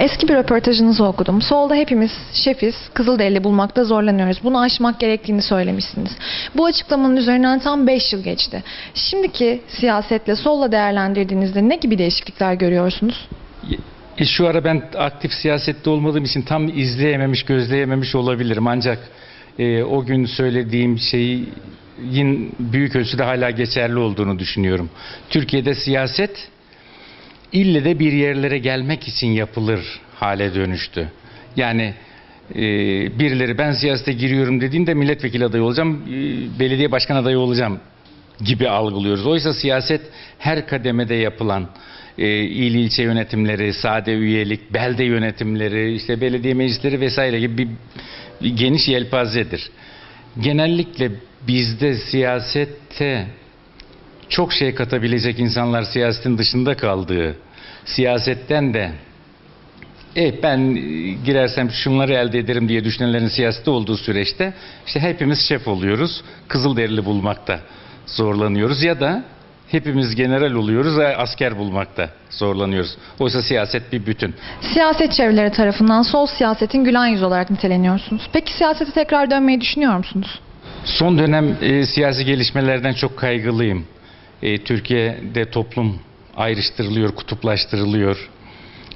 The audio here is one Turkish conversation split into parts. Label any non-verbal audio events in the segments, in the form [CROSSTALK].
Eski bir röportajınızı okudum. Solda hepimiz şefiz, Kızılderili bulmakta zorlanıyoruz. Bunu aşmak gerektiğini söylemişsiniz. Bu açıklamanın üzerinden tam 5 yıl geçti. Şimdiki siyasetle solla değerlendirdiğinizde ne gibi değişiklikler görüyorsunuz? E, Şu ara ben aktif siyasette olmadığım için tam izleyememiş, gözleyememiş olabilirim. Ancak e, o gün söylediğim şeyin büyük ölçüde hala geçerli olduğunu düşünüyorum. Türkiye'de siyaset ille de bir yerlere gelmek için yapılır hale dönüştü. Yani e, birileri ben siyasete giriyorum dediğinde milletvekili adayı olacağım, e, belediye başkan adayı olacağım gibi algılıyoruz. Oysa siyaset her kademede yapılan e, il ilçe yönetimleri, sade üyelik, belde yönetimleri, işte belediye meclisleri vesaire gibi bir, bir geniş yelpazedir. Genellikle bizde siyasette çok şey katabilecek insanlar siyasetin dışında kaldığı, siyasetten de e ben girersem şunları elde ederim diye düşünenlerin siyasette olduğu süreçte işte hepimiz şef oluyoruz. Kızılderili bulmakta zorlanıyoruz ya da hepimiz general oluyoruz ve asker bulmakta zorlanıyoruz. Oysa siyaset bir bütün. Siyaset çevreleri tarafından sol siyasetin gülen yüz olarak niteleniyorsunuz. Peki siyasete tekrar dönmeyi düşünüyor musunuz? Son dönem e, siyasi gelişmelerden çok kaygılıyım. E, Türkiye'de toplum ayrıştırılıyor, kutuplaştırılıyor.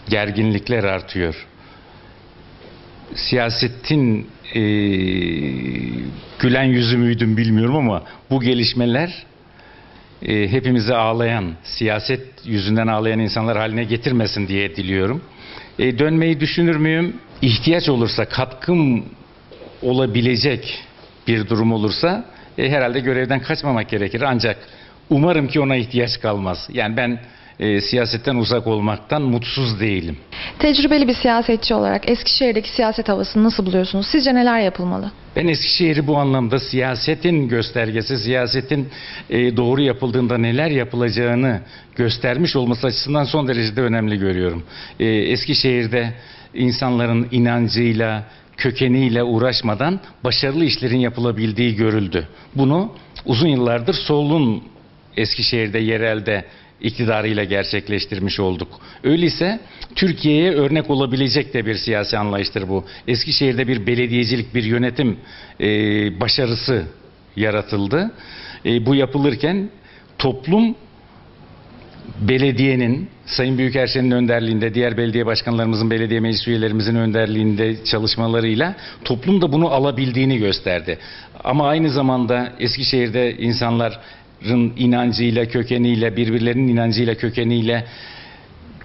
Gerginlikler artıyor. Siyasetin e, gülen yüzü müydüm bilmiyorum ama bu gelişmeler e, hepimizi ağlayan, siyaset yüzünden ağlayan insanlar haline getirmesin diye diliyorum. E, dönmeyi düşünür müyüm? İhtiyaç olursa, katkım olabilecek bir durum olursa e, herhalde görevden kaçmamak gerekir. Ancak umarım ki ona ihtiyaç kalmaz. Yani ben e, siyasetten uzak olmaktan mutsuz değilim. Tecrübeli bir siyasetçi olarak Eskişehir'deki siyaset havasını nasıl buluyorsunuz? Sizce neler yapılmalı? Ben Eskişehir'i bu anlamda siyasetin göstergesi, siyasetin e, doğru yapıldığında neler yapılacağını göstermiş olması açısından son derecede önemli görüyorum. E, Eskişehir'de insanların inancıyla, kökeniyle uğraşmadan başarılı işlerin yapılabildiği görüldü. Bunu uzun yıllardır solun Eskişehir'de yerelde iktidarıyla gerçekleştirmiş olduk. Öyleyse Türkiye'ye örnek olabilecek de bir siyasi anlayıştır bu. Eskişehir'de bir belediyecilik, bir yönetim e, başarısı yaratıldı. E, bu yapılırken toplum belediyenin, Sayın Büyükelçinin önderliğinde, diğer belediye başkanlarımızın, belediye meclis üyelerimizin önderliğinde çalışmalarıyla toplum da bunu alabildiğini gösterdi. Ama aynı zamanda Eskişehir'de insanların inancıyla, kökeniyle, birbirlerinin inancıyla, kökeniyle,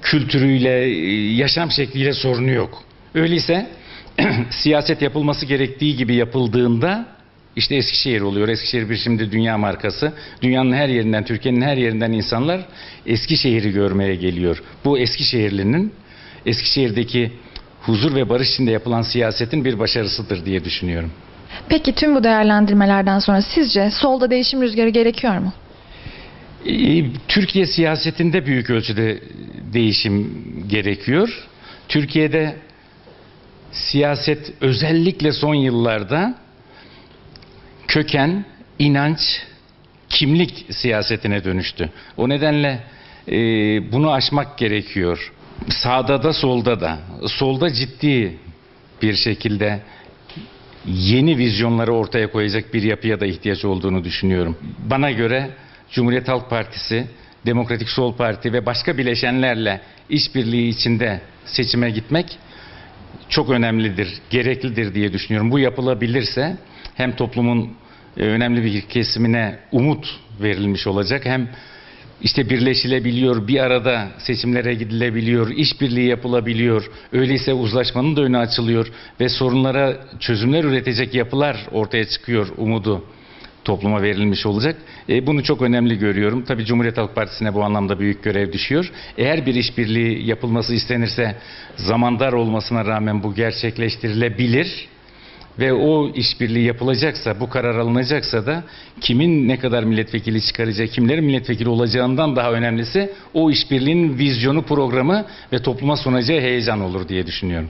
kültürüyle, e, yaşam şekliyle sorunu yok. Öyleyse [CLEARS THROAT] siyaset yapılması gerektiği gibi yapıldığında işte Eskişehir oluyor. Eskişehir bir şimdi dünya markası. Dünyanın her yerinden, Türkiye'nin her yerinden insanlar Eskişehir'i görmeye geliyor. Bu Eskişehirlinin Eskişehir'deki huzur ve barış içinde yapılan siyasetin bir başarısıdır diye düşünüyorum. Peki tüm bu değerlendirmelerden sonra sizce solda değişim rüzgarı gerekiyor mu? Ee, Türkiye siyasetinde büyük ölçüde değişim gerekiyor. Türkiye'de siyaset özellikle son yıllarda köken, inanç, kimlik siyasetine dönüştü. O nedenle e, bunu aşmak gerekiyor. Sağda da solda da. Solda ciddi bir şekilde yeni vizyonları ortaya koyacak bir yapıya da ihtiyaç olduğunu düşünüyorum. Bana göre Cumhuriyet Halk Partisi, Demokratik Sol Parti ve başka bileşenlerle işbirliği içinde seçime gitmek çok önemlidir, gereklidir diye düşünüyorum. Bu yapılabilirse hem toplumun e, önemli bir kesimine umut verilmiş olacak hem işte birleşilebiliyor, bir arada seçimlere gidilebiliyor, işbirliği yapılabiliyor. Öyleyse uzlaşmanın da önü açılıyor ve sorunlara çözümler üretecek yapılar ortaya çıkıyor umudu topluma verilmiş olacak. E, bunu çok önemli görüyorum. Tabii Cumhuriyet Halk Partisi'ne bu anlamda büyük görev düşüyor. Eğer bir işbirliği yapılması istenirse zamandar olmasına rağmen bu gerçekleştirilebilir ve o işbirliği yapılacaksa, bu karar alınacaksa da kimin ne kadar milletvekili çıkaracağı, kimlerin milletvekili olacağından daha önemlisi o işbirliğinin vizyonu, programı ve topluma sunacağı heyecan olur diye düşünüyorum.